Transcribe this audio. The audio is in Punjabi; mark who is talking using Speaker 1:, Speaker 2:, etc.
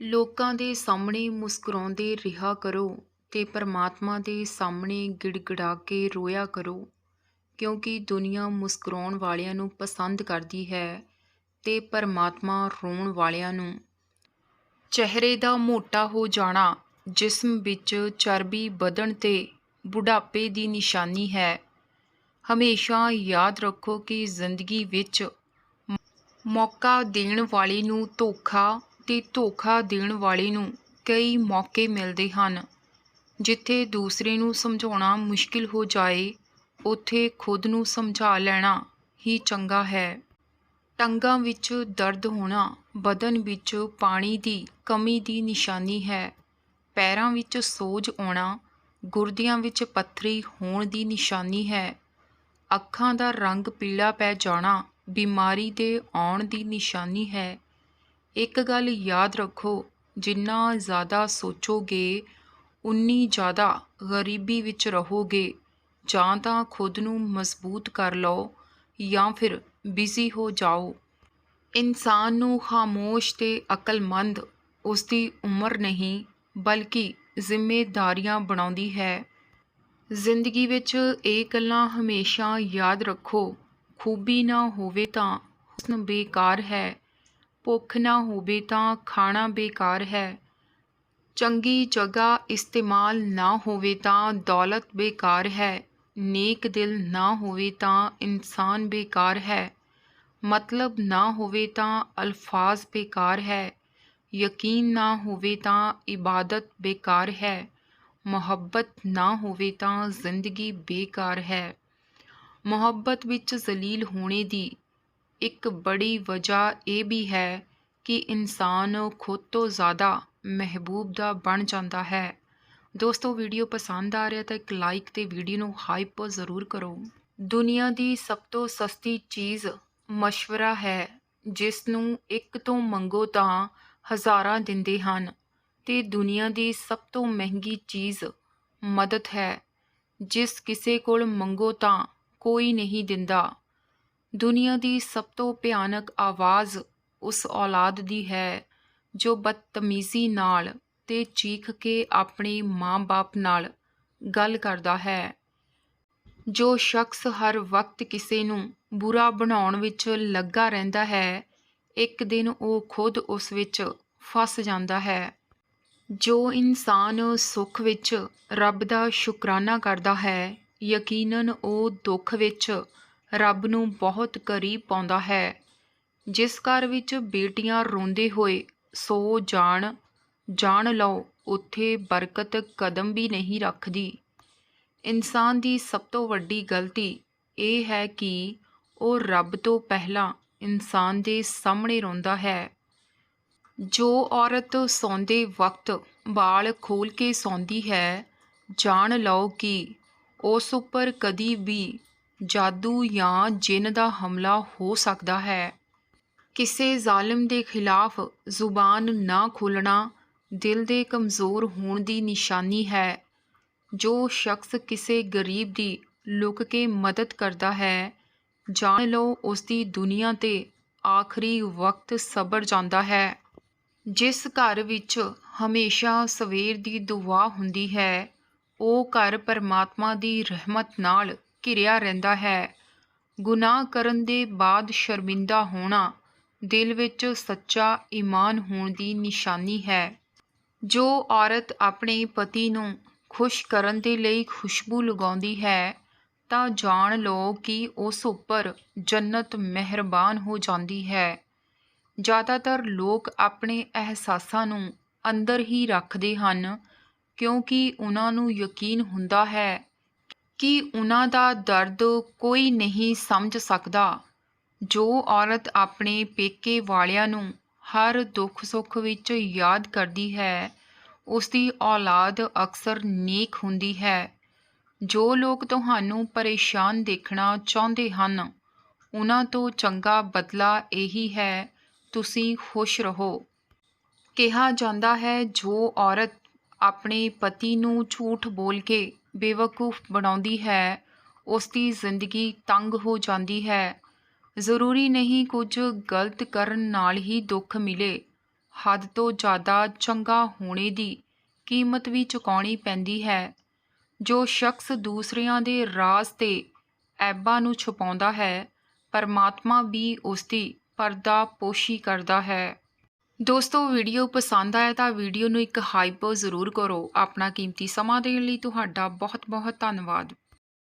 Speaker 1: ਲੋਕਾਂ ਦੇ ਸਾਹਮਣੇ ਮੁਸਕਰਾਉਂਦੇ ਰਿਹਾ ਕਰੋ ਤੇ ਪਰਮਾਤਮਾ ਦੇ ਸਾਹਮਣੇ ਗਿੜਗਿੜਾ ਕੇ ਰੋਇਆ ਕਰੋ, ਕਿਉਂਕਿ ਦੁਨੀਆ ਮੁਸਕਰਾਉਣ ਵਾਲਿਆਂ ਨੂੰ ਪਸੰਦ ਕਰਦੀ ਹੈ ਤੇ ਪਰਮਾਤਮਾ ਰੋਣ ਵਾਲਿਆਂ ਨੂੰ। ਚਿਹਰੇ ਦਾ ਮੋਟਾ ਹੋ ਜਾਣਾ ਜਿਸਮ ਵਿੱਚ ਚਰਬੀ ਵਧਣ ਤੇ ਬੁਢਾਪੇ ਦੀ ਨਿਸ਼ਾਨੀ ਹੈ। ਹਮੇਸ਼ਾ ਯਾਦ ਰੱਖੋ ਕਿ ਜ਼ਿੰਦਗੀ ਵਿੱਚ ਮੌਕਾ ਦੇਣ ਵਾਲੇ ਨੂੰ ਧੋਖਾ ਤੇ ਧੋਖਾ ਦੇਣ ਵਾਲੇ ਨੂੰ ਕਈ ਮੌਕੇ ਮਿਲਦੇ ਹਨ। ਜਿੱਥੇ ਦੂਸਰੇ ਨੂੰ ਸਮਝਾਉਣਾ ਮੁਸ਼ਕਿਲ ਹੋ ਜਾਏ, ਉੱਥੇ ਖੁਦ ਨੂੰ ਸਮਝਾ ਲੈਣਾ ਹੀ ਚੰਗਾ ਹੈ। ਟੰਗਾਂ ਵਿੱਚ ਦਰਦ ਹੋਣਾ ਬਦਨ ਵਿੱਚ ਪਾਣੀ ਦੀ ਕਮੀ ਦੀ ਨਿਸ਼ਾਨੀ ਹੈ। ਪੈਰਾਂ ਵਿੱਚ ਸੋਜ ਆਉਣਾ ਗੁਰਦਿਆਂ ਵਿੱਚ ਪੱਥਰੀ ਹੋਣ ਦੀ ਨਿਸ਼ਾਨੀ ਹੈ। ਅੱਖਾਂ ਦਾ ਰੰਗ ਪੀਲਾ ਪੈ ਜਾਣਾ ਬਿਮਾਰੀ ਦੇ ਆਉਣ ਦੀ ਨਿਸ਼ਾਨੀ ਹੈ। ਇੱਕ ਗੱਲ ਯਾਦ ਰੱਖੋ, ਜਿੰਨਾ ਜ਼ਿਆਦਾ ਸੋਚੋਗੇ, ਉਨੀ ਜ਼ਿਆਦਾ ਗਰੀਬੀ ਵਿੱਚ ਰਹੋਗੇ। ਜਾਂ ਤਾਂ ਖੁਦ ਨੂੰ ਮਜ਼ਬੂਤ ਕਰ ਲਓ ਜਾਂ ਫਿਰ ਬਿਜ਼ੀ ਹੋ ਜਾਓ। ਇਨਸਾਨ ਨੂੰ ਖਾਮੋਸ਼ ਤੇ ਅਕਲਮੰਦ ਉਸ ਦੀ ਉਮਰ ਨਹੀਂ, ਬਲਕਿ ਜ਼ਿੰਮੇਦਾਰੀਆਂ ਬਣਾਉਂਦੀ ਹੈ। ਜ਼ਿੰਦਗੀ ਵਿੱਚ ਇਹ ਗੱਲਾਂ ਹਮੇਸ਼ਾ ਯਾਦ ਰੱਖੋ, ਖੂਬੀ ਨਾ ਹੋਵੇ ਤਾਂ ਹੁਸਨ ਬੇਕਾਰ ਹੈ। ਭੁੱਖ ਨਾ ਹੋਵੇ ਤਾਂ ਖਾਣਾ ਬੇਕਾਰ ਹੈ। ਚੰਗੀ ਜਗ੍ਹਾ ਇਸਤੇਮਾਲ ਨਾ ਹੋਵੇ ਤਾਂ ਦੌਲਤ ਬੇਕਾਰ ਹੈ। ਨੇਕ ਦਿਲ ਨਾ ਹੋਵੇ ਤਾਂ ਇਨਸਾਨ ਬੇਕਾਰ ਹੈ। ਮਤਲਬ ਨਾ ਹੋਵੇ ਤਾਂ ਅਲਫਾਜ਼ ਬੇਕਾਰ ਹੈ। ਯਕੀਨ ਨਾ ਹੋਵੇ ਤਾਂ ਇਬਾਦਤ ਬੇਕਾਰ ਹੈ। ਮੁਹੱਬਤ ਨਾ ਹੋਵੇ ਤਾਂ ਜ਼ਿੰਦਗੀ ਬੇਕਾਰ ਹੈ। ਮੁਹੱਬਤ ਵਿੱਚ ਜ਼ਲੀਲ ਹੋਣੇ ਦੀ ਇੱਕ ਬੜੀ ਵਜ੍ਹਾ ਇਹ ਵੀ ਹੈ ਕਿ ਇਨਸਾਨ ਖੁਦ ਤੋਂ ਜ਼ਿਆਦਾ ਮਹਿਬੂਬ ਦਾ ਬਣ ਜਾਂਦਾ ਹੈ। ਦੋਸਤੋ, ਵੀਡੀਓ ਪਸੰਦ ਆ ਰਿਹਾ ਤਾਂ ਇੱਕ ਲਾਈਕ ਤੇ ਵੀਡੀਓ ਨੂੰ ਹਾਈਪ ਜ਼ਰੂਰ ਕਰੋ। ਦੁਨੀਆ ਦੀ ਸਭ ਤੋਂ ਸਸਤੀ ਚੀਜ਼ ਮਸ਼ਵਰਾ ਹੈ, ਜਿਸ ਨੂੰ ਇੱਕ ਤੋਂ ਮੰਗੋ ਤਾਂ ਹਜ਼ਾਰਾਂ ਦਿੰਦੇ ਹਨ। ਤੇ ਦੁਨੀਆ ਦੀ ਸਭ ਤੋਂ ਮਹਿੰਗੀ ਚੀਜ਼ ਮਦਦ ਹੈ, ਜਿਸ ਕਿਸੇ ਕੋਲ ਮੰਗੋ ਤਾਂ ਕੋਈ ਨਹੀਂ ਦਿੰਦਾ। ਦੁਨੀਆ ਦੀ ਸਭ ਤੋਂ ਭਿਆਨਕ ਆਵਾਜ਼ ਉਸ ਔਲਾਦ ਦੀ ਹੈ, ਜੋ ਬਦਤਮੀਜ਼ੀ ਨਾਲ ਤੇ ਚੀਖ ਕੇ ਆਪਣੇ ਮਾਂ-ਬਾਪ ਨਾਲ ਗੱਲ ਕਰਦਾ ਹੈ, ਜੋ ਸ਼ਖਸ ਹਰ ਵਕਤ ਕਿਸੇ ਨੂੰ ਬੁਰਾ ਬਣਾਉਣ ਵਿੱਚ ਲੱਗਾ ਰਹਿੰਦਾ ਹੈ, ਇੱਕ ਦਿਨ ਉਹ ਖੁਦ ਉਸ ਵਿੱਚ ਫਸ ਜਾਂਦਾ ਹੈ, ਜੋ ਇਨਸਾਨ ਸੁੱਖ ਵਿੱਚ ਰੱਬ ਦਾ ਸ਼ੁਕਰਾਨਾ ਕਰਦਾ ਹੈ, ਯਕੀਨਨ ਉਹ ਦੁੱਖ ਵਿੱਚ ਰੱਬ ਨੂੰ ਬਹੁਤ ਕਰੀਬ ਪਾਉਂਦਾ ਹੈ। ਜਿਸ ਘਰ ਵਿੱਚ ਬੇਟੀਆਂ ਰੋਂਦੇ ਹੋਏ ਸੋ ਜਾਣ ਜਾਣ ਲਓ, ਉੱਥੇ ਬਰਕਤ ਕਦਮ ਵੀ ਨਹੀਂ ਰੱਖਦੀ। ਇਨਸਾਨ ਦੀ ਸਭ ਤੋਂ ਵੱਡੀ ਗਲਤੀ ਇਹ ਹੈ ਕਿ ਉਹ ਰੱਬ ਤੋਂ ਪਹਿਲਾਂ ਇਨਸਾਨ ਦੇ ਸਾਹਮਣੇ ਰੋਂਦਾ ਹੈ। ਜੋ ਔਰਤ ਸੌਂਦੇ ਵਕਤ ਵਾਲ ਖੋਲ ਕੇ ਸੌਂਦੀ ਹੈ, ਜਾਣ ਲਓ ਕਿ ਉਸ ਉੱਪਰ ਕਦੀ ਵੀ ਜਾਦੂ ਜਾਂ ਜਿੰਨ ਦਾ ਹਮਲਾ ਹੋ ਸਕਦਾ ਹੈ। ਕਿਸੇ ਜ਼ਾਲਮ ਦੇ ਖਿਲਾਫ ਜ਼ੁਬਾਨ ਨਾ ਖੋਲਣਾ ਦਿਲ ਦੇ ਕਮਜ਼ੋਰ ਹੋਣ ਦੀ ਨਿਸ਼ਾਨੀ ਹੈ, ਜੋ ਸ਼ਖਸ ਕਿਸੇ ਗਰੀਬ ਦੀ ਲੁਕ ਕੇ ਮਦਦ ਕਰਦਾ ਹੈ। ਜਾਣ ਲਓ ਉਸ ਦੀ ਦੁਨੀਆ ਤੇ ਆਖਰੀ ਵਕਤ ਸਬਰ ਜਾਂਦਾ ਹੈ, ਜਿਸ ਘਰ ਵਿੱਚ ਹਮੇਸ਼ਾ ਸਵੇਰ ਦੀ ਦੁਆ ਹੁੰਦੀ ਹੈ। ਉਹ ਘਰ ਪਰਮਾਤਮਾ ਦੀ ਰਹਿਮਤ ਨਾਲ ਘਿਰਿਆ ਰਹਿੰਦਾ ਹੈ। ਗੁਨਾਹ ਕਰਨ ਦੇ ਬਾਅਦ ਸ਼ਰਮਿੰਦਾ ਹੋਣਾ ਦਿਲ ਵਿੱਚ ਸੱਚਾ ਈਮਾਨ ਹੋਣ ਦੀ ਨਿਸ਼ਾਨੀ ਹੈ। ਜੋ ਔਰਤ ਆਪਣੇ ਪਤੀ ਨੂੰ ਖੁਸ਼ ਕਰਨ ਦੇ ਲਈ ਖੁਸ਼ਬੂ ਲਗਾਉਂਦੀ ਹੈ, ਤਾਂ ਜਾਣ ਲਓ ਕਿ ਉਸ ਉੱਪਰ ਜੰਨਤ ਮਿਹਰਬਾਨ ਹੋ ਜਾਂਦੀ ਹੈ। ਜ਼ਿਆਦਾਤਰ ਲੋਕ ਆਪਣੇ ਅਹਿਸਾਸਾਂ ਨੂੰ ਅੰਦਰ ਹੀ ਰੱਖਦੇ ਹਨ, ਕਿਉਂਕਿ ਉਹਨਾਂ ਨੂੰ ਯਕੀਨ ਹੁੰਦਾ ਹੈ ਕਿ ਉਹਨਾਂ ਦਾ ਦਰਦ ਕੋਈ ਨਹੀਂ ਸਮਝ ਸਕਦਾ। ਜੋ ਔਰਤ ਆਪਣੇ ਪੇਕੇ ਵਾਲਿਆਂ ਨੂੰ ਹਰ ਦੁੱਖ ਸੁੱਖ ਵਿੱਚ ਯਾਦ ਕਰਦੀ ਹੈ ਉਸ ਦੀ ਔਲਾਦ ਅਕਸਰ ਨੇਕ ਹੁੰਦੀ ਹੈ। ਜੋ ਲੋਕ ਤੁਹਾਨੂੰ ਪਰੇਸ਼ਾਨ ਦੇਖਣਾ ਚਾਹੁੰਦੇ ਹਨ, ਉਹਨਾਂ ਤੋਂ ਚੰਗਾ ਬਦਲਾ ਇਹੀ ਹੈ, ਤੁਸੀਂ ਖੁਸ਼ ਰਹੋ। ਕਿਹਾ ਜਾਂਦਾ ਹੈ, ਜੋ ਔਰਤ ਆਪਣੇ ਪਤੀ ਨੂੰ ਝੂਠ ਬੋਲ ਕੇ ਬੇਵਕੂਫ ਬਣਾਉਂਦੀ ਹੈ ਉਸ ਦੀ ਜ਼ਿੰਦਗੀ ਤੰਗ ਹੋ ਜਾਂਦੀ ਹੈ। ਜ਼ਰੂਰੀ ਨਹੀਂ ਕੁਝ ਗਲਤ ਕਰਨ ਨਾਲ ਹੀ ਦੁੱਖ ਮਿਲੇ। ਹੱਦ ਤੋਂ ਜ਼ਿਆਦਾ ਚੰਗਾ ਹੋਣੇ ਦੀ ਕੀਮਤ ਵੀ ਚੁਕਾਉਣੀ ਪੈਂਦੀ ਹੈ। ਜੋ ਸ਼ਖਸ ਦੂਸਰਿਆਂ ਦੇ ਰਾਜ਼ ਤੇ ਐਬਾਂ ਨੂੰ ਛੁਪਾਉਂਦਾ ਹੈ, ਪਰਮਾਤਮਾ ਵੀ ਉਸ ਦੀ ਪਰਦਾ ਪੋਸ਼ੀ ਕਰਦਾ ਹੈ। ਦੋਸਤੋ, ਵੀਡੀਓ ਪਸੰਦ ਆਇਆ ਤਾਂ ਵੀਡੀਓ ਨੂੰ ਇੱਕ ਹਾਈਪ ਜ਼ਰੂਰ ਕਰੋ। ਆਪਣਾ ਕੀਮਤੀ ਸਮਾਂ ਦੇਣ ਲਈ ਤੁਹਾਡਾ ਬਹੁਤ ਬਹੁਤ ਧੰਨਵਾਦ।